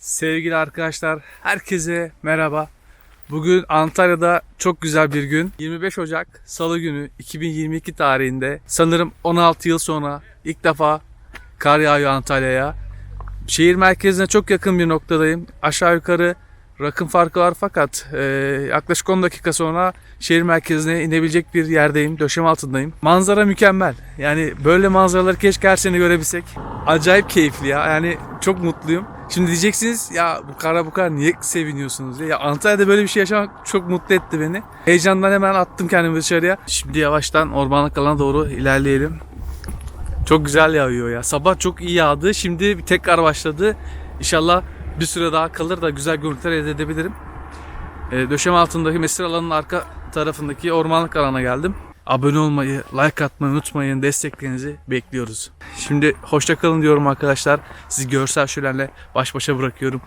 Sevgili arkadaşlar, herkese merhaba. Bugün Antalya'da çok güzel bir gün. 25 Ocak Salı günü 2022 tarihinde sanırım 16 yıl sonra ilk defa kar yağıyor Antalya'ya. Şehir merkezine çok yakın bir noktadayım. Aşağı yukarı rakım farkı var fakat e, yaklaşık 10 dakika sonra şehir merkezine inebilecek bir yerdeyim. Döşem altındayım. Manzara mükemmel. Yani böyle manzaraları keşke her sene görebilsek. Acayip keyifli ya. Yani çok mutluyum. Şimdi diyeceksiniz ya bu kara bu kadar niye seviniyorsunuz diye. Ya Antalya'da böyle bir şey yaşamak çok mutlu etti beni. Heyecandan hemen attım kendimi dışarıya. Şimdi yavaştan ormanlık alana doğru ilerleyelim. Çok güzel yağıyor ya. Sabah çok iyi yağdı. Şimdi tekrar başladı. İnşallah bir süre daha kalır da güzel görüntüler elde edebilirim. E, döşeme altındaki mesir alanının arka tarafındaki ormanlık alana geldim. Abone olmayı, like atmayı unutmayın. Desteklerinizi bekliyoruz. Şimdi hoşça kalın diyorum arkadaşlar. Sizi görsel şölenle baş başa bırakıyorum.